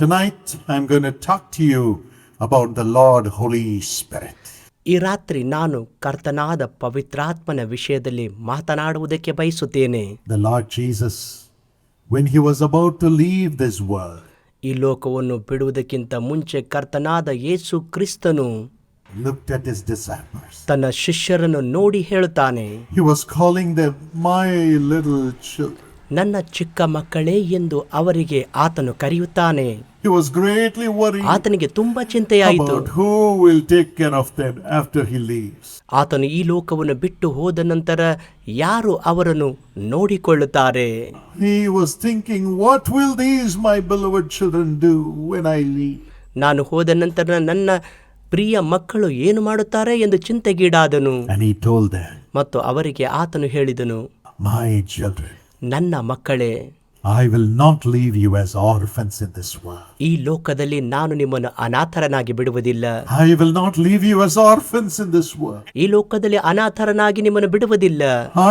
Tonight, I'm going to talk to you about the Lord Holy Spirit. ಈ ರಾತ್ರಿ ನಾನು ಕರ್ತನಾದ ಪವಿತ್ರಾತ್ಮನ ವಿಷಯದಲ್ಲಿ ಮಾತನಾಡುವುದಕ್ಕೆ ಬಯಸುತ್ತೇನೆ The Lord Jesus, when he was about to leave this world, ಈ ಲೋಕವನ್ನು ಬಿಡುವುದಕ್ಕಿಂತ ಮುಂಚೆ ಕರ್ತನಾದ ಯೇಸು ಕ್ರಿಸ್ತನು looked at his disciples. ತನ್ನ ಶಿಷ್ಯರನ್ನು ನೋಡಿ ಹೇಳುತ್ತಾನೆ He was calling them, My little children. ನನ್ನ ಚಿಕ್ಕ ಮಕ್ಕಳೇ ಎಂದು ಅವರಿಗೆ ಆತನು ಕರೆಯುತ್ತಾನೆ ಆತನಿಗೆ ತುಂಬಾ ಚಿಂತೆಯಾಯಿತು. ಆತನು ಈ ಲೋಕವನ್ನು ಬಿಟ್ಟು ಹೋದ ನಂತರ ಯಾರು ಅವರನ್ನು ನೋಡಿಕೊಳ್ಳುತ್ತಾರೆ? ನಾನು ಹೋದ ನಂತರ ನನ್ನ ಪ್ರಿಯ ಮಕ್ಕಳು ಏನು ಮಾಡುತ್ತಾರೆ ಎಂದು ಚಿಂತೆಗೀಡಾದನು. ಮತ್ತು ಅವರಿಗೆ ಆತನು ಹೇಳಿದನು ನನ್ನ ಮಕ್ಕಳೇ I will not leave you as orphans in this world. ಈ ಲೋಕದಲ್ಲಿ ನಾನು ನಿಮ್ಮನ್ನು ಅನಾಥರನಾಗಿ ಬಿಡುವುದಿಲ್ಲ I will not leave you as orphans in this world. ಈ ಲೋಕದಲ್ಲಿ ಅನಾಥರನಾಗಿ ನಿಮ್ಮನ್ನು ಬಿಡುವುದಿಲ್ಲ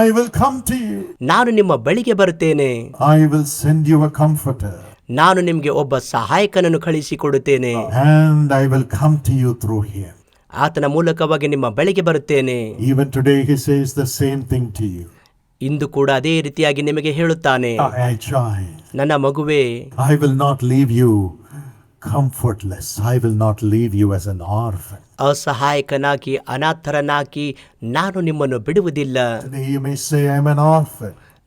I will come to you. ನಾನು ನಿಮ್ಮ ಬಳಿಗೆ ಬರುತ್ತೇನೆ I will send you a comforter. ನಾನು ನಿಮಗೆ ಒಬ್ಬ ಸಹಾಯಕನನ್ನು ಕಳಿಸಿಕೊಡುತ್ತೇನೆ And I will come to you through him. ಆತನ ಮೂಲಕವಾಗಿ ನಿಮ್ಮ ಬಳಿಗೆ ಬರುತ್ತೇನೆ Even today, he says the same thing to you. ಇಂದು ಕೂಡ ಅದೇ ರೀತಿಯಾಗಿ ನಿಮಗೆ ಹೇಳುತ್ತಾನೆ. ನನ್ನ ಮಗುವೇ. I will not leave you comfortless I will not leave you as an orphan ಅಸಹಾಯಕನಾಗಿ ಅನಾಥರನಾಗಿ ನಾನು ನಿಮ್ಮನ್ನು ಬಿಡುವುದಿಲ್ಲ.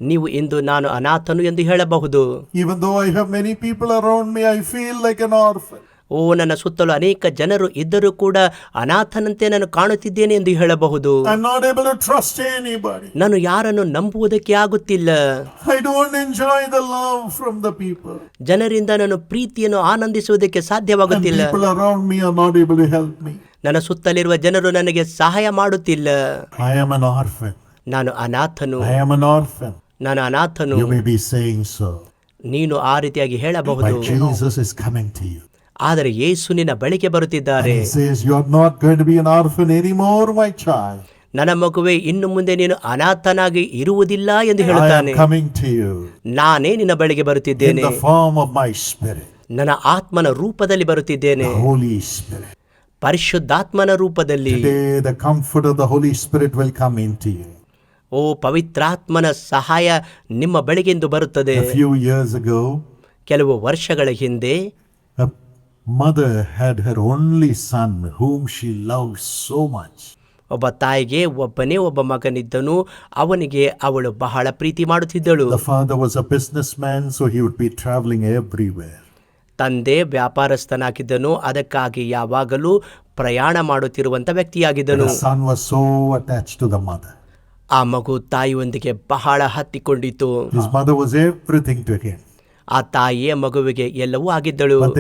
ನೀವು ಇಂದು ನಾನು ಅನಾಥನು ಎಂದು ಹೇಳಬಹುದು. Even though I have many people around me I feel like an orphan ನನ್ನ ಸುತ್ತಲೂ ಅನೇಕ ಜನರು ಇದ್ದರೂ ಕೂಡ ಅನಾಥನಂತೆ ನಾನು ಕಾಣುತ್ತಿದ್ದೇನೆ ಎಂದು ಹೇಳಬಹುದು. ನಾನು ಯಾರನ್ನು ನಂಬುವುದಕ್ಕೆ ಆಗುತ್ತಿಲ್ಲ. ಜನರಿಂದ ನಾನು ಪ್ರೀತಿಯನ್ನು ಆನಂದಿಸುವುದಕ್ಕೆ ಸಾಧ್ಯವಾಗುತ್ತಿಲ್ಲ. ನನ್ನ ಸುತ್ತಲಿರುವ ಜನರು ನನಗೆ ಸಹಾಯ ಮಾಡುತ್ತಿಲ್ಲ. ನಾನು ಅನಾಥನು. ನಾನು ಅನಾಥನು. ನೀನು ಆ ರೀತಿಯಾಗಿ ಹೇಳಬಹುದು. ಆದರೆ ಯೇಸು ನಿನ್ನ ಬಳಿಗೆ ಬರುತ್ತಿದ್ದಾರೆ. ನನ್ನ ಮಗುವೆ ಇನ್ನು ಮುಂದೆ ನೀನು ಅನಾಥನಾಗಿ ಇರುವುದಿಲ್ಲ ಎಂದು ಹೇಳುತ್ತಾನೆ ನಾನೇ ನಿನ್ನ ಬಳಿಗೆ ಬರುತ್ತಿದ್ದೇನೆ ನನ್ನ ಆತ್ಮನ ರೂಪದಲ್ಲಿ ಬರುತ್ತಿದ್ದೇನೆ. ಪರಿಶುದ್ಧಾತ್ಮನ ರೂಪದಲ್ಲಿ. ಓ ಪವಿತ್ರಾತ್ಮನ ಸಹಾಯ ನಿಮ್ಮ ಬಳಿಗೆಂದು ಬರುತ್ತದೆ ಕೆಲವು ವರ್ಷಗಳ ಹಿಂದೆ mother had her only son whom she love so much ಒಬ್ಬ ತಾಯಿಗೆ ಒಬ್ಬನೇ ಒಬ್ಬ ಮಗನಿದ್ದನು ಅವನಿಗೆ ಅವಳು ಬಹಳ ಪ್ರೀತಿ ಮಾಡುತ್ತಿದ್ದಳು. Father was a business man so he be travelling everywhere ತಂದೆ ವ್ಯಾಪಾರಸ್ಥನಾಗಿದ್ದನು ಅದಕ್ಕಾಗಿ ಯಾವಾಗಲೂ ಪ್ರಯಾಣ ಮಾಡುತ್ತಿರುವಂತ ವ್ಯಕ್ತಿಯಾಗಿದ್ದನು. Son was so attach to ಆ ಮಗು ತಾಯಿಯೊಂದಿಗೆ ಬಹಳ ಹತ್ತಿಕೊಂಡಿತ್ತು. His mother was everything to ಆ ತಾಯಿಯೇ ಮಗುವಿಗೆ ಎಲ್ಲವೂ ಆಗಿದ್ದಳು.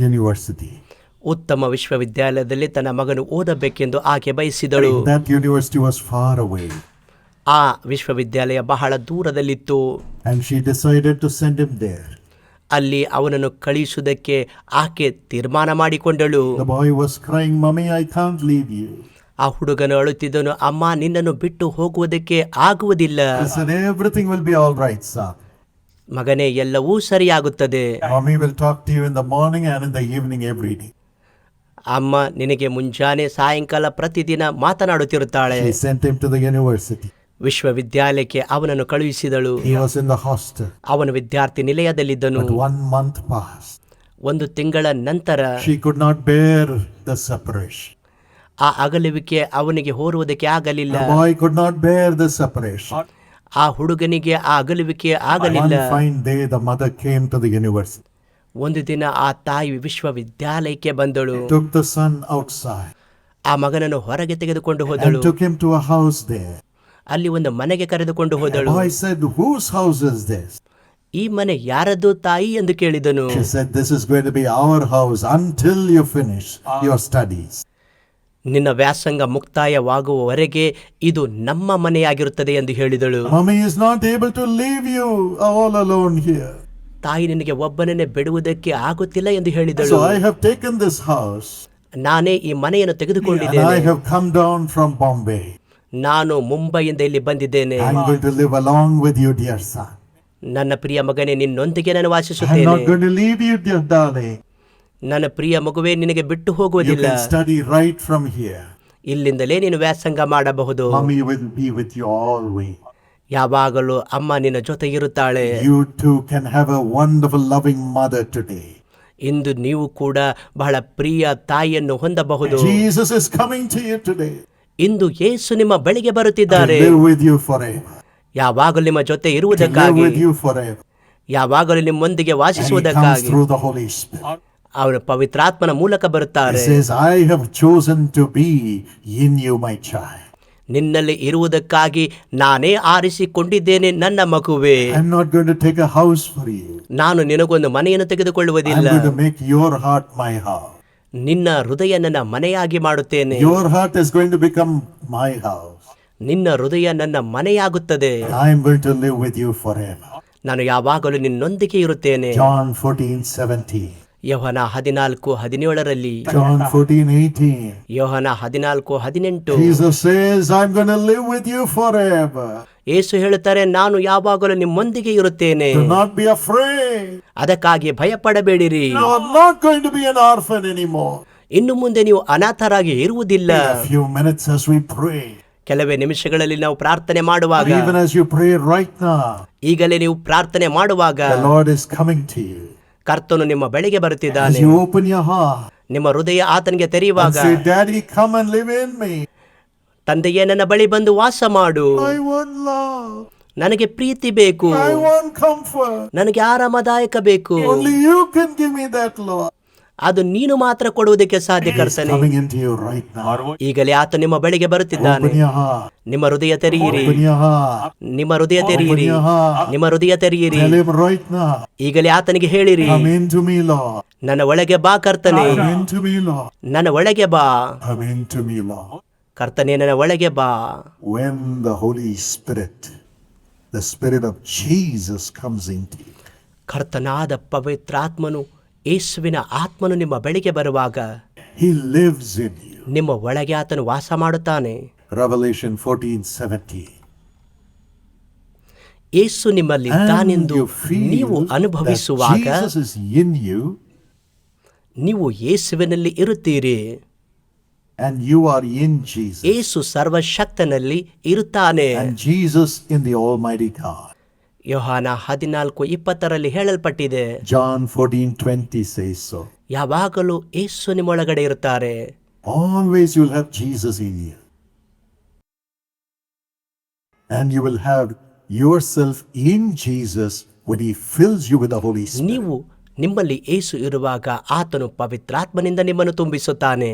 ಯೂನಿವರ್ಸಿಟಿ ಉತ್ತಮ ವಿಶ್ವವಿದ್ಯಾಲಯದಲ್ಲಿ ತನ್ನ ಮಗನು ಓದಬೇಕೆಂದು ಆಕೆ ಬಯಸಿದಳು. ಯೂನಿವರ್ಸಿಟಿ ವಾಸ್ ಫಾರ್ ಅವೇ ಆ ವಿಶ್ವವಿದ್ಯಾಲಯ ಬಹಳ ದೂರದಲ್ಲಿತ್ತು. ಅಲ್ಲಿ ಅವನನ್ನು ಕಳಿಸುವುದಕ್ಕೆ ಆಕೆ ತೀರ್ಮಾನ ಮಾಡಿಕೊಂಡಳು. Boy was crying mummy I ಆ ಹುಡುಗನು ಅಳುತ್ತಿದ್ದನು ಅಮ್ಮ ನಿನ್ನನ್ನು ಬಿಟ್ಟು ಹೋಗುವುದಕ್ಕೆ ಆಗುವುದಿಲ್ಲ. ಮಗನೇ ಎಲ್ಲವೂ ಸರಿಯಾಗುತ್ತದೆ. ಅಮ್ಮ ನಿನಗೆ ಮುಂಜಾನೆ ಸಾಯಂಕಾಲ ಪ್ರತಿದಿನ ಮಾತನಾಡುತ್ತಿರುತ್ತಾಳೆ. ವಿಶ್ವವಿದ್ಯಾಲಯಕ್ಕೆ ಅವನನ್ನು ಕಳುಹಿಸಿದಳು. ಅವನು ವಿದ್ಯಾರ್ಥಿ ನಿಲಯದಲ್ಲಿದ್ದನು. ಮಂತ್ ಪಾಸ್ ಒಂದು ತಿಂಗಳ ನಂತರ ಶ್ರೀ ಗುಡ್ ನಾಟ್ ಬೇರ್ ದಸ್ ಸಪ್ರೇಷ್ ಆ ಅಗಲುವಿಕೆ ಅವನಿಗೆ ಹೋರುವುದಕ್ಕೆ ಆಗಲಿಲ್ಲ The boy could not bear the separation. ಆ ಹುಡುಗನಿಗೆ ಆ ಅಗಲುವಿಕೆ ಆಗಲಿಲ್ಲ One fine day, the mother came to the university, ಒಂದು ದಿನ ಆ ತಾಯಿ ವಿಶ್ವವಿದ್ಯಾಲಯಕ್ಕೆ ಬಂದಳು took the son outside, ಆ ಮಗನನ್ನು ಹೊರಗೆ ತೆಗೆದುಕೊಂಡು and ಹೋದಳು took him to a house there. ಅಲ್ಲಿ ಒಂದು ಮನೆಗೆ ಕರೆದುಕೊಂಡು The ಹೋದಳು boy said, Whose house is this? ಈ ಮನೆ ಯಾರದ್ದು ತಾಯಿ ಎಂದು ಕೇಳಿದನು She said, This is going to be our house until you finish your studies. ನಿನ್ನ ವ್ಯಾಸಂಗ ಮುಕ್ತಾಯವಾಗುವವರೆಗೆ ಇದು ನಮ್ಮ ಮನೆಯಾಗಿರುತ್ತದೆ ಎಂದು ಹೇಳಿದಳು Mommy is not able to leave you all alone here. ತಾಯಿ ನಿನಗೆ ಒಬ್ಬನನ್ನೇ ಬಿಡುವುದಕ್ಕೆ ಆಗುತ್ತಿಲ್ಲ ಎಂದು ಹೇಳಿದಳು So I have taken this house ನಾನೇ ಈ ಮನೆಯನ್ನು ತೆಗೆದುಕೊಂಡಿದ್ದೇನೆ I have come down from Bombay. ನಾನು ಮುಂಬೈಯಿಂದ ಇಲ್ಲಿ ಬಂದಿದ್ದೇನೆ I'm going to live along with you, dear son. ನನ್ನ ಪ್ರಿಯ ಮಗನೇ ನಿನ್ನೊಂದಿಗೆ ನಾನು I'm ವಾಸಿಸುತ್ತೇನೆ not going to leave you, dear darling. ನನ್ನ ಪ್ರಿಯ ಮಗುವೇ ನಿನಗೆ ಬಿಟ್ಟು ಹೋಗುವುದಿಲ್ಲ. ಇಲ್ಲಿಂದಲೇ ನೀನು ವ್ಯಾಸಂಗ ಮಾಡಬಹುದು. ಯಾವಾಗಲೂ ಅಮ್ಮ ನಿನ್ನ ಜೊತೆ ಇರುತ್ತಾಳೆ. ಇಂದು ನೀವು ಕೂಡ ಬಹಳ ಪ್ರಿಯ ತಾಯಿಯನ್ನು ಹೊಂದಬಹುದು. ಇಂದು ಯೇಸು ನಿಮ್ಮ ಬಳಿಗೆ ಬರುತ್ತಿದ್ದಾರೆ. ಯಾವಾಗಲೂ ನಿಮ್ಮ ಜೊತೆ ಇರುವುದಕ್ಕಾಗಿ. ಯಾವಾಗಲೂ ನಿಮ್ಮೊಂದಿಗೆ ವಾಸಿಸುವುದಕ್ಕಾಗಿ. ಅವನು ಪವಿತ್ರಾತ್ಮನ ಮೂಲಕ ಬರುತ್ತಾರೆ says, I have chosen to be in you, my child. ನಿನ್ನಲ್ಲಿ ಇರುವುದಕ್ಕಾಗಿ ನಾನೇ ಆರಿಸಿಕೊಂಡಿದ್ದೇನೆ ನನ್ನ ಮಗುವೆ I'm not going to take a house for you. ನಾನು ನಿನಗೊಂದು ಮನೆಯನ್ನು I'm ತೆಗೆದುಕೊಳ್ಳುವುದಿಲ್ಲ going to make your heart my house. ನಿನ್ನ ಹೃದಯ ನನ್ನ ಮನೆಯಾಗಿ ಮಾಡುತ್ತೇನೆ Your heart is going to become my house. ನಿನ್ನ ಹೃದಯ ನನ್ನ ಮನೆಯಾಗುತ್ತದೆ I'm going to live with you forever. ನಾನು ಯಾವಾಗಲೂ ನಿನ್ನೊಂದಿಗೆ ಇರುತ್ತೇನೆ John 14, 17. ಯೋಹನ ಹದಿನಾಲ್ಕು ಹದಿನೇಳರಲ್ಲಿ. ಯೋಹನ ಹದಿನಾಲ್ಕು ಹದಿನೆಂಟು. ಏಸು ಹೇಳುತ್ತಾರೆ ನಾನು ಯಾವಾಗಲೂ ನಿಮ್ಮೊಂದಿಗೆ ಇರುತ್ತೇನೆ. ಅದಕ್ಕಾಗಿ ಭಯಪಡಬೇಡಿರಿ. ಇನ್ನು ಮುಂದೆ ನೀವು ಅನಾಥರಾಗಿ ಇರುವುದಿಲ್ಲ. ಕೆಲವೇ ನಿಮಿಷಗಳಲ್ಲಿ ನಾವು ಪ್ರಾರ್ಥನೆ ಮಾಡುವಾಗ ಈಗಲೇ ನೀವು ಪ್ರಾರ್ಥನೆ ಮಾಡುವಾಗ ಕರ್ತನು ನಿಮ್ಮ ಬೆಳೆಗೆ ಬರುತ್ತಿದ್ದಾನೆ. ನಿಮ್ಮ ಹೃದಯ ಆತನಿಗೆ ತೆರೆಯುವಾಗ ತಂದೆಯೇ ನನ್ನ ಬಳಿ ಬಂದು ವಾಸ ಮಾಡು. ನನಗೆ ಪ್ರೀತಿ ಬೇಕು. ನನಗೆ ಆರಾಮದಾಯಕ ಬೇಕು. ಅದು ನೀನು ಮಾತ್ರ ಕೊಡುವುದಕ್ಕೆ ಸಾಧ್ಯ ಕರ್ತನೆ. ಈಗಲೇ ಆತ ನಿಮ್ಮ ಬೆಳೆಗೆ ಬರುತ್ತಿದ್ದಾನೆ. ನಿಮ್ಮ ಹೃದಯ ತೆರೆಯಿರಿ. ನಿಮ್ಮ ಹೃದಯ ತೆರೆಯಿರಿ. ನಿಮ್ಮ ಹೃದಯ ತೆರೆಯಿರಿ. ಈಗಲೇ ಆತನಿಗೆ ಹೇಳಿರಿ. ನನ್ನ ಒಳಗೆ ಬಾ ಕರ್ತನೆ. ನನ್ನ ಒಳಗೆ ಬಾ. ಕರ್ತನೆ ನನ್ನ ಒಳಗೆ ಬಾ. When the spirit the spirit of comes in ಕರ್ತನಾದ ಪವಿತ್ರಾತ್ಮನು ಯೇಸುವಿನ ಆತ್ಮನು ನಿಮ್ಮ ಬೆಳಿಗ್ಗೆ ಬರುವಾಗ ನಿಮ್ಮ ಒಳಗೆ ಆತನು ವಾಸ ಮಾಡುತ್ತಾನೆ. ಯೇಸು ನಿಮ್ಮಲ್ಲಿ ಇದ್ದಾನೆಂದು ನೀವು ಅನುಭವಿಸುವಾಗ ನೀವು ಯೇಸುವಿನಲ್ಲಿ ಇರುತ್ತೀರಿ. And you are in jesus. Yesu sarva shaktanalli irutane and jesus in the almighty god. ಯೋಹಾನ ಹದಿನಾಲ್ಕು ಇಪ್ಪತ್ತರಲ್ಲಿ ಹೇಳಲ್ಪಟ್ಟಿದೆ. ಜಾನ್ ಫೋರ್ಟೀನ್ ಟ್ವೆಂಟಿ ಸೇಸೊ ಯಾವಾಗಲೂ ಯೇಸು ನಿಮ್ಮೊಳಗಡೆ ಇರುತ್ತಾರೆ. Always you have Jesus in you and you will have yourself in Jesus when he fills you with holy ನೀವು ನಿಮ್ಮಲ್ಲಿ ಯೇಸು ಇರುವಾಗ ಆತನು ಪವಿತ್ರಾತ್ಮನಿಂದ ನಿಮ್ಮನ್ನು ತುಂಬಿಸುತ್ತಾನೆ.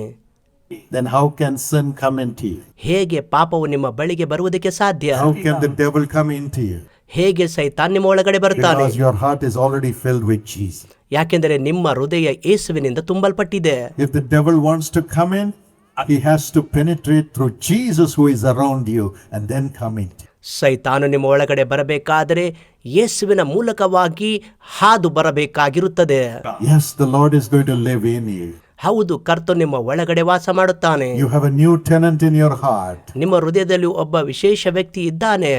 Then how can sin come into you? ಹೇಗೆ ಪಾಪವು ನಿಮ್ಮ ಬಳಿಗೆ ಬರುವುದಕ್ಕೆ ಸಾಧ್ಯ? How can the devil come into you? ಹೇಗೆ ಸೈತಾನ್ ನಿಮ್ಮ ಒಳಗಡೆ ಬರುತ್ತಾನೆ? Your heart is already filled with Jesus ಯಾಕೆಂದರೆ ನಿಮ್ಮ ಹೃದಯ ಯೇಸುವಿನಿಂದ ತುಂಬಲ್ಪಟ್ಟಿದೆ. If the devil wants to come in he has to penetrate through Jesus who is around you and then come in ಸೈತಾನು ನಿಮ್ಮ ಒಳಗಡೆ ಬರಬೇಕಾದರೆ ಯೇಸುವಿನ ಮೂಲಕವಾಗಿ ಹಾದು ಬರಬೇಕಾಗಿರುತ್ತದೆ. As the Lord is going to live in you ಹೌದು ಕರ್ತ ನಿಮ್ಮ ಒಳಗಡೆ ವಾಸ ಮಾಡುತ್ತಾನೆ You have a new tenant in your heart. ನಿಮ್ಮ ಹೃದಯದಲ್ಲಿ ಒಬ್ಬ ವಿಶೇಷ ವ್ಯಕ್ತಿ ಇದ್ದಾನೆ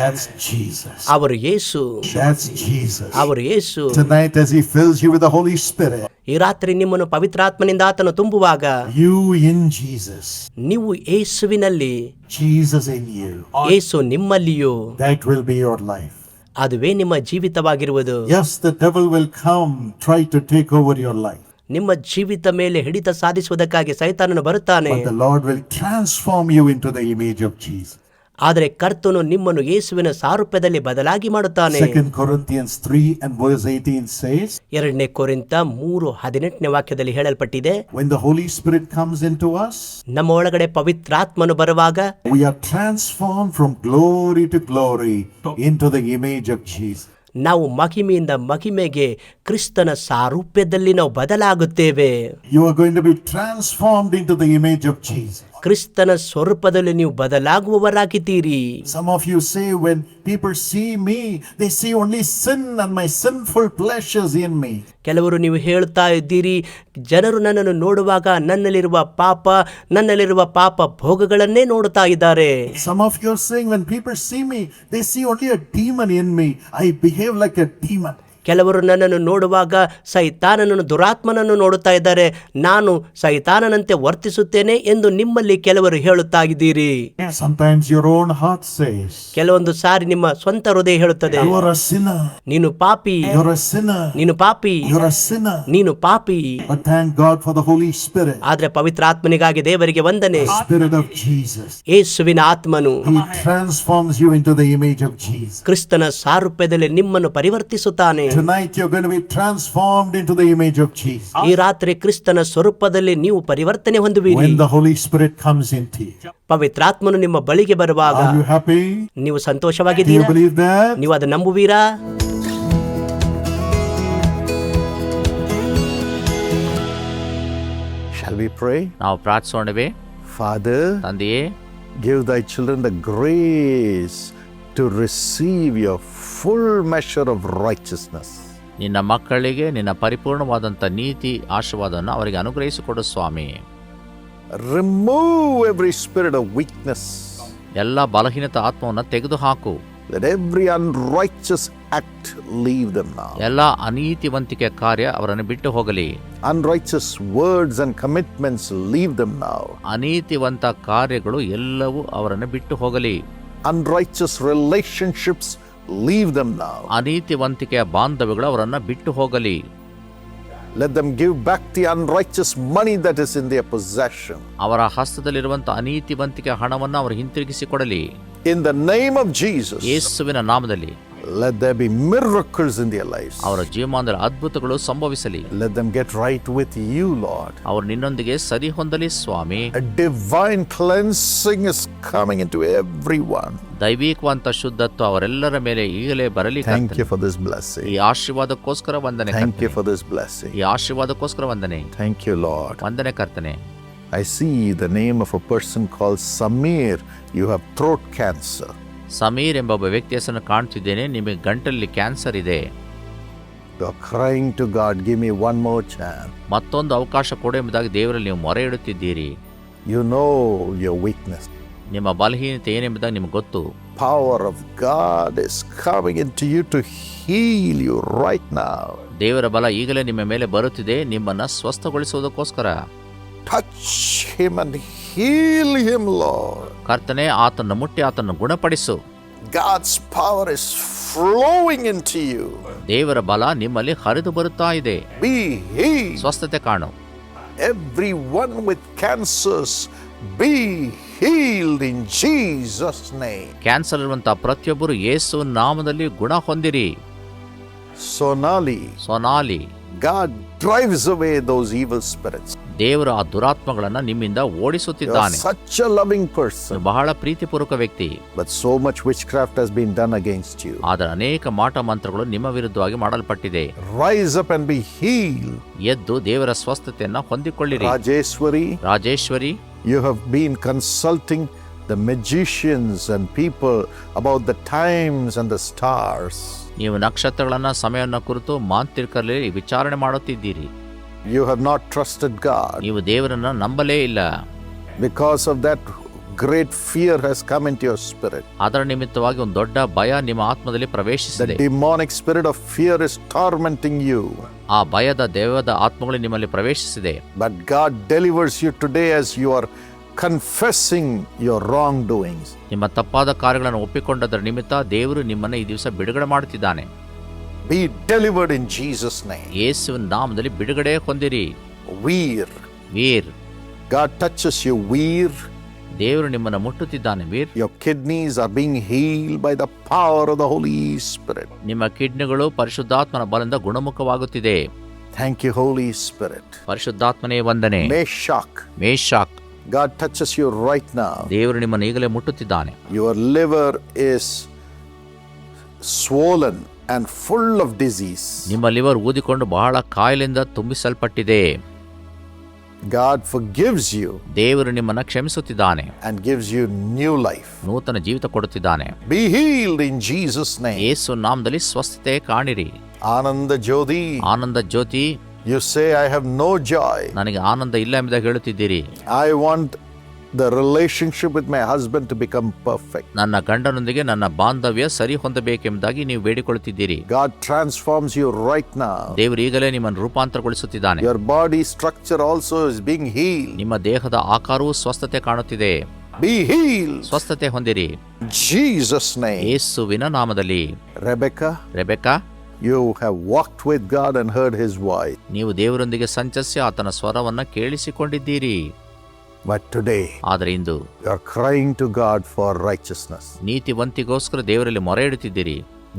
That's Jesus. ಅವರು ಯೇಸು That's Jesus. ಅವರು Yesu Tonight, as He fills you with the Holy Spirit, ಈ ರಾತ್ರಿ ನಿಮ್ಮನ್ನು ಪವಿತ್ರಾತ್ಮನಿಂದ ಆತನು ತುಂಬುವಾಗ you in Jesus, ನೀವು ಯೇಸುವಿನಲ್ಲಿ Jesus in you, Yesu ನಿಮ್ಮಲ್ಲಿಯೂ that will be your life. ಅದುವೇ ನಿಮ್ಮ ಜೀವಿತವಾಗಿರುವುದು Yes, the devil will come, try to take over your life. ನಿಮ್ಮ ಜೀವಿತ ಮೇಲೆ ಹಿಡಿತ ಸಾಧಿಸುವುದಕ್ಕಾಗಿ ಸೈತಾನನು ಬರುತ್ತಾನೆ But the Lord will transform you into the image of Jesus. ಆದರೆ ಕರ್ತನು ನಿಮ್ಮನ್ನು ಯೇಸುವಿನ ಸಾರೂಪ್ಯದಲ್ಲಿ ಬದಲಾಗಿ ಮಾಡುತ್ತಾನೆ Second Corinthians 3 and verse 18 says, ಎರಡನೇ ಕೊರಿಂತ ಮೂರು ಹದಿನೆಂಟನೇ ವಾಕ್ಯದಲ್ಲಿ ಹೇಳಲ್ಪಟ್ಟಿದೆ When the Holy Spirit comes into us, ನಮ್ಮ ಒಳಗಡೆ ಪವಿತ್ರಾತ್ಮನು ಬರುವಾಗ we are transformed from glory to glory into the image of Jesus. ನಾವು ಮಹಿಮೆಯಿಂದ ಮಹಿಮೆಗೆ ಕ್ರಿಸ್ತನ ಸಾರೂಪ್ಯದಲ್ಲಿ ನಾವು ಬದಲಾಗುತ್ತೇವೆ. You are going to be transformed into the image of Jesus ಕ್ರಿಸ್ತನ ಸ್ವರೂಪದಲ್ಲಿ ನೀವು ಬದಲಾಗುವವರಾಗಿದ್ದೀರಿ Some of you say, when people see me, they see only sin and my sinful pleasures in me. ಕೆಲವರು ನೀವು ಹೇಳ್ತಾ ಇದ್ದೀರಿ ಜನರು ನನ್ನನ್ನು ನೋಡುವಾಗ ನನ್ನಲ್ಲಿರುವ ಪಾಪ ನನ್ನಲ್ಲಿರುವ ಪಾಪ ಭೋಗಗಳನ್ನೇ ನೋಡುತ್ತಾ ಇದ್ದಾರೆ Some of you are saying, when people see me, they see only a demon in me. I behave like a demon. ಕೆಲವರು ನನ್ನನ್ನು ನೋಡುವಾಗ ಸೈತಾನನನ್ನು ದುರಾತ್ಮನನ್ನು ನೋಡುತ್ತಾ ಇದ್ದಾರೆ. ನಾನು ಸೈತಾನನಂತೆ ವರ್ತಿಸುತ್ತೇನೆ ಎಂದು ನಿಮ್ಮಲ್ಲಿ ಕೆಲವರು ಹೇಳುತ್ತಾ ಇದ್ದೀರಿ ಕೆಲವೊಂದು ಸಾರಿ ನಿಮ್ಮ ಸ್ವಂತ ಹೃದಯ ಹೇಳುತ್ತದೆ. ನೀನು ಪಾಪಿ ನೀನು ಪಾಪಿ ನೀನು ಪಾಪಿ. ಆದ್ರೆ ಪವಿತ್ರ ಪವಿತ್ರಾತ್ಮನಿಗಾಗಿ ದೇವರಿಗೆ ವಂದನೆ. ಯೇಸುವಿನ ಆತ್ಮನು. ಕ್ರಿಸ್ತನ ಸಾರೂಪ್ಯದಲ್ಲಿ ನಿಮ್ಮನ್ನು ಪರಿವರ್ತಿಸುತ್ತಾನೆ. Tonight you're going to be transformed into the image of Jesus. ಈ ರಾತ್ರಿ ಕ್ರಿಸ್ತನ ಸ್ವರೂಪದಲ್ಲಿ ನೀವು ಪರಿವರ್ತನೆ ಹೊಂದುವಿರಿ When the Holy Spirit comes into you. ಪವಿತ್ರಾತ್ಮನು ನಿಮ್ಮ ಬಳಿಗೆ ಬರುವಾಗ Are you happy? ನೀವು Do you ಸಂತೋಷವಾಗಿದ್ದೀರಾ believe that? ನೀವು ಅದು ನಂಬುವೀರಾ Shall we pray? ನಾವು ಪ್ರಾರ್ಥಿಸೋಣವೇ Father, ತಂದೆಯೇ give thy children the grace to receive your full measure of righteousness. ನಿನ್ನ ಮಕ್ಕಳಿಗೆ ನಿನ್ನ ಪರಿಪೂರ್ಣವಾದಂಥ ನೀತಿ ಆಶೀರ್ವಾದವನ್ನು ಅವರಿಗೆ ಅನುಗ್ರಹಿಸಿಕೊಡು ಸ್ವಾಮಿ Remove every spirit of weakness. ಎಲ್ಲ ಬಲಹೀನತ ಆತ್ಮವನ್ನು ತೆಗೆದುಹಾಕು Let every unrighteous act leave them now. ಎಲ್ಲ ಅನೀತಿವಂತಿಕೆ ಕಾರ್ಯ ಅವರನ್ನು ಬಿಟ್ಟು ಹೋಗಲಿ Unrighteous words and commitments leave them now. ಅನೀತಿವಂತ ಕಾರ್ಯಗಳು ಎಲ್ಲವೂ ಅವರನ್ನು ಬಿಟ್ಟು ಹೋಗಲಿ Unrighteous relationships ಲೀವ್ ದಮ್ ನಾವ್ ಅನೀತಿವಂತಿಕೆಯ ಬಾಂಧವ್ಯಗಳು ಅವರನ್ನು ಬಿಟ್ಟು ಹೋಗಲಿ. Let them give back the unrighteous money that is in the possession ಅವರ ಹಸ್ತದಲ್ಲಿರುವಂತ ಅನೀತಿವಂತಿಕೆಯ ಹಣವನ್ನು ಅವರು ಹಿಂತಿರುಗಿಸಿ ಕೊಡಲಿ in the name of Jesus ಯೇಸುವಿನ ನಾಮದಲ್ಲಿ. let there be miracles in their lives. ಅವರ ಜೀವಮಾನದಲ್ಲಿ ಅದ್ಭುತಗಳು ಸಂಭವಿಸಲಿ Let them get right with you, Lord. ಅವರು ನಿನ್ನೊಂದಿಗೆ ಸರಿ ಹೊಂದಲಿ ಸ್ವಾಮಿ A divine cleansing is coming into everyone. ದೈವಿಕವಂತ ಶುದ್ಧತ್ವ ಅವರೆಲ್ಲರ ಮೇಲೆ ಈಗಲೇ ಬರಲಿ Thank ಕರ್ತನೆ. you for this blessing. ಈ ಆಶೀರ್ವಾದಕ್ಕೋಸ್ಕರ ವಂದನೆ Thank you ಕರ್ತನೆ. for this blessing. ಈ ಆಶೀರ್ವಾದಕ್ಕೋಸ್ಕರ ವಂದನೆ Thank you, Lord. ವಂದನೆ ಕರ್ತನೆ I see the name of a person called Samir. You have throat cancer. Sameer ಎಂಬ ಒಬ್ಬ ವ್ಯಕ್ತಿ ಹೆಸರನ್ನು ಕಾಣ್ತಿದ್ದೇನೆ ನಿಮಗೆ ಗಂಟಲ್ಲಿ ಕ್ಯಾನ್ಸರ್ ಇದೆ. Give me one more chance. ಮತ್ತೊಂದು ಅವಕಾಶ ಕೊಡು ಎಂಬುದಾಗಿ ದೇವರಲ್ಲಿ ನೀವು ಮೊರೆ ಇಡುತ್ತಿದ್ದೀರಿ. ಯು ನೋ your ವೀಕ್ನೆಸ್ ನಿಮ್ಮ ಬಲಹೀನತೆ ಏನೆಂಬುದಾಗಿ ನಿಮಗೆ ಗೊತ್ತು. Power of God is coming in to you to heal you right now ದೇವರ ಬಲ ಈಗಲೇ ನಿಮ್ಮ ಮೇಲೆ ಬರುತ್ತಿದೆ ನಿಮ್ಮನ್ನ ಸ್ವಸ್ಥಗೊಳಿಸುವುದಕ್ಕೋಸ್ಕರ. Touch him and heal him, Lord. ಕರ್ತನೆ ಆತನ ಮುಟ್ಟಿ ಆತನ ಗುಣಪಡಿಸು God's power is flowing into you. ದೇವರ ಬಲ ನಿಮ್ಮಲ್ಲಿ ಹರಿದು ಬರುತ್ತಾ ಇದೆ Be healed. ಸ್ವಸ್ಥತೆ ಕಾಣು Everyone with cancers, be healed in Jesus' name. Cancer ಇರುವಂತಹ ಪ್ರತಿಯೊಬ್ಬರು ಯೇಸು ನಾಮದಲ್ಲಿ ಗುಣ ಹೊಂದಿರಿ Sonali, Sonali. God drives away those evil spirits. ದೇವರು ಆ ದುರಾತ್ಮಗಳನ್ನು ನಿಮ್ಮಿಂದ ಓಡಿಸುತ್ತಿದ್ದಾನೆ. ಲವಿಂಗ್ ಕರ್ಸ್ ಬಹಳ ಪ್ರೀತಿಪೂರ್ವಕ ವ್ಯಕ್ತಿ. But so much witchcraft has been done against you ಆದರೆ ಅನೇಕ ಮಾಟ ಮಂತ್ರಗಳು ನಿಮ್ಮ ವಿರುದ್ಧವಾಗಿ ಮಾಡಲ್ಪಟ್ಟಿದೆ. Rise up and be heal ಎದ್ದು ದೇವರ ಸ್ವಸ್ಥತೆಯನ್ನು ಹೊಂದಿಕೊಳ್ಳಿ Rajeshwari Rajeshwari you have been consulting the magicians and people about the times and the stars ನೀವು ನಕ್ಷತ್ರಗಳನ್ನು ಸಮಯವನ್ನು ಕುರಿತು ಮಾಂತ್ರಿಕರಲ್ಲಿ ವಿಚಾರಣೆ ಮಾಡುತ್ತಿದ್ದೀರಿ. You have not trusted God. ನೀವು ದೇವರನ್ನ ನಂಬಲೇ ಇಲ್ಲ Because of that, great fear has come into your spirit. ಅದರ ನಿಮಿತ್ತವಾಗಿ ಒಂದು ದೊಡ್ಡ ಭಯ ನಿಮ್ಮ ಆತ್ಮದಲ್ಲಿ The ಪ್ರವೇಶಿಸಿದೆ demonic spirit of fear is tormenting you. ಆ ಭಯದ ದೇವದ ಆತ್ಮಗಳು ನಿಮ್ಮಲ್ಲಿ ಪ್ರವೇಶಿಸಿದೆ But God delivers you today as you are confessing your ಡೂಯಿಂಗ್ಸ್ ನಿಮ್ಮ ತಪ್ಪಾದ ಕಾರ್ಯಗಳನ್ನು ಒಪ್ಪಿಕೊಂಡದರ ನಿಮಿತ್ತ ದೇವರು ನಿಮ್ಮನ್ನು ಈ ದಿವಸ ಬಿಡುಗಡೆ ಮಾಡುತ್ತಿದ್ದಾನೆ Be delivered in Jesus' name. ಯೇಸುವಿನ ನಾಮದಲ್ಲಿ ಬಿಡುಗಡೆ ಹೊಂದಿರಿ Weir. Veer God touches you, Weir. ದೇವರು ನಿಮ್ಮನ್ನು ಮುಟ್ಟುತ್ತಿದ್ದಾನೆ ವೀರ್ Your kidneys are being healed by the power of the Holy Spirit. ನಿಮ್ಮ ಕಿಡ್ನಿಗಳು ಪರಿಶುದ್ಧಾತ್ಮನ ಬಲದಿಂದ ಗುಣಮುಖವಾಗುತ್ತಿದೆ Thank you, Holy Spirit. ಪರಿಶುದ್ಧಾತ್ಮನೇ ವಂದನೆ Meshach. ಮೇಷಾಕ್ God touches you right now. ದೇವರು ನಿಮ್ಮನ್ನು ಈಗಲೇ ಮುಟ್ಟುತ್ತಿದ್ದಾನೆ Your liver is swollen and full of disease. ನಿಮ್ಮ ಲಿವರ್ ಊದಿಕೊಂಡು ಬಹಳ ಕಾಯಿಲೆಯಿಂದ ತುಂಬಿಸಲ್ಪಟ್ಟಿದೆ God forgives you ದೇವರು ನಿಮ್ಮನ್ನ ಕ್ಷಮಿಸುತ್ತಿದ್ದಾನೆ and gives you new life. ನೂತನ ಜೀವಿತ ಕೊಡುತ್ತಿದ್ದಾನೆ Be healed in Jesus' name. ಯೇಸು ನಾಮದಲ್ಲಿ ಸ್ವಸ್ಥತೆ ಕಾಣಿರಿ Ananda Jyoti, Ananda Jyothi you say, I have no joy. ನನಗೆ ಆನಂದ ಇಲ್ಲ ಎಂಬುದಾಗಿ ಹೇಳುತ್ತಿದ್ದೀರಿ I want the relationship with my husband to become perfect. ನನ್ನ ಗಂಡನೊಂದಿಗೆ ನನ್ನ ಬಾಂಧವ್ಯ ಸರಿ ಹೊಂದಬೇಕೆಂಬುದಾಗಿ ನೀವು ಬೇಡಿಕೊಳ್ಳುತ್ತಿದ್ದೀರಿ God transforms you right now. ದೇವರು ಈಗಲೇ ನಿಮ್ಮನ್ನು ರೂಪಾಂತರಗೊಳಿಸುತ್ತಿದ್ದಾನೆ Your body structure also is being healed. ನಿಮ್ಮ ದೇಹದ ಆಕಾರವೂ ಸ್ವಸ್ಥತೆ ಕಾಣುತ್ತಿದೆ Be healed. ಸ್ವಸ್ಥತೆ ಹೊಂದಿರಿ Jesus' name. ಯೇಸುವಿನ ನಾಮದಲ್ಲಿ Rebecca, Rebecca. you have walked with God and heard his voice. ನೀವು ದೇವರೊಂದಿಗೆ ಸಂಚರಿಸಿ ಆತನ ಸ್ವರವನ್ನ ಕೇಳಿಸಿಕೊಂಡಿದ್ದೀರಿ But today, ಆದರೆ ಇಂದು you are crying to God for righteousness. ನೀತಿವಂತಿಗೋಸ್ಕರ ದೇವರಲ್ಲಿ ಮೊರೆ ಇಡುತ್ತಿದ್ದೀರಿ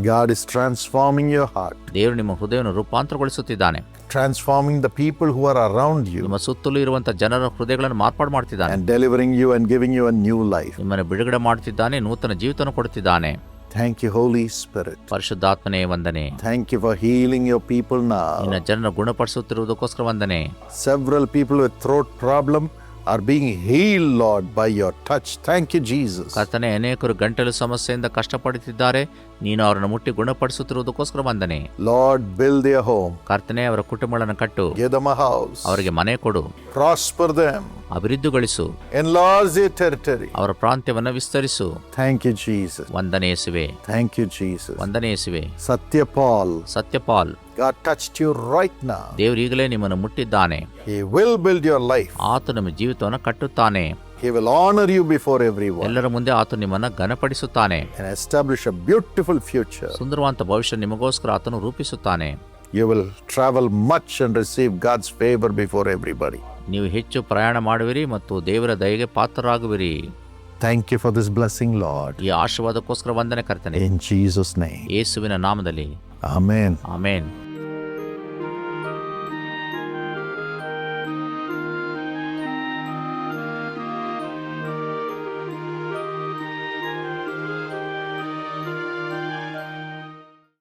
God is transforming your heart, ದೇವರು ನಿಮ್ಮ ಹೃದಯವನ್ನು ರೂಪಾಂತರಗೊಳಿಸುತ್ತಿದ್ದಾನೆ transforming the people who are around you, ನಿಮ್ಮ ಸುತ್ತಲೂ ಇರುವಂತಹ ಜನರ ಹೃದಯಗಳನ್ನು ಮಾರ್ಪಾಡು ಮಾಡ್ತಿದ್ದಾನೆ and delivering you and giving you a new life. ನಿಮ್ಮನ್ನು ಬಿಡುಗಡೆ ಮಾಡುತ್ತಿದ್ದಾನೆ ನೂತನ ಜೀವಿತವನ್ನು ಕೊಡುತ್ತಿದ್ದಾನೆ Thank you, Holy Spirit. ಪರಿಶುದ್ಧಾತ್ಮನೇ ವಂದನೆ Thank you for healing your people ನಿನ್ನ now. ಜನರ ಗುಣಪಡಿಸುತ್ತಿರುವುದಕ್ಕೋಸ್ಕರ ವಂದನೆ Several people with throat problem are being heal Lord by your touch thank you Jesus ಕರ್ತನೆ ಅನೇಕರು ಗಂಟಲು ಸಮಸ್ಯೆಯಿಂದ ಕಷ್ಟಪಡುತ್ತಿದ್ದಾರೆ. ನೀನು ಅವರನ್ನು ಮುಟ್ಟಿ ಗುಣಪಡಿಸುತ್ತಿರುವುದಕ್ಕೋಸ್ಕರ ವಂದನೆ. ಲಾರ್ಡ್ ಬಿಲ್ ದಿಯ ಹೋಮ್ ಕರ್ತನೆ ಅವರ ಕುಟುಂಬಗಳನ್ನು ಕಟ್ಟು. ಗೆ ದಮ ಅವರಿಗೆ ಮನೆ ಕೊಡು. ಪ್ರಾಸ್ಪರ್ ದೇಮ್ ಅಭಿವೃದ್ಧಿಗೊಳಿಸು. ಎನ್ ಲಾರ್ಜ್ ದಿ ಟೆರಿಟರಿ ಅವರ ಪ್ರಾಂತ್ಯವನ್ನು ವಿಸ್ತರಿಸು. ಥ್ಯಾಂಕ್ ಯು ಜೀಸಸ್ ವಂದನೆ ಯೇಸುವೆ ಥ್ಯಾಂಕ್ ಯು ಜೀಸಸ್ ವಂದನೆ ಯೇಸುವೆ Satyapal. Satyapal. God touched you right now. ದೇವರು ಈಗಲೇ ನಿಮ್ಮನ್ನು ಮುಟ್ಟಿದ್ದಾನೆ He will build your life. ಆತ ನಿಮ್ಮ ಜೀವಿತವನ್ನು ಕಟ್ಟುತ್ತಾನೆ He will honor you before everyone ಎಲ್ಲರ ಮುಂದೆ ಆತ ನಿಮ್ಮನ್ನು ಘನಪಡಿಸುತ್ತಾನೆ and establish a beautiful future. ಸುಂದರವಾದ ಭವಿಷ್ಯ ನಿಮಗೋಸ್ಕರ ಆತನು ರೂಪಿಸುತ್ತಾನೆ You will travel much and receive God's favor before everybody. ನೀವು ಹೆಚ್ಚು ಪ್ರಯಾಣ ಮಾಡುವಿರಿ ಮತ್ತು ದೇವರ ದಯೆಗೆ ಪಾತ್ರರಾಗುವಿರಿ Thank you for this blessing, Lord. ಈ ಆಶೀರ್ವಾದಕ್ಕೋಸ್ಕರ ವಂದನೆ ಕರ್ತನೆ In Jesus' name. ಯೇಸುವಿನ ನಾಮದಲ್ಲಿ Amen. ಆಮೇನ್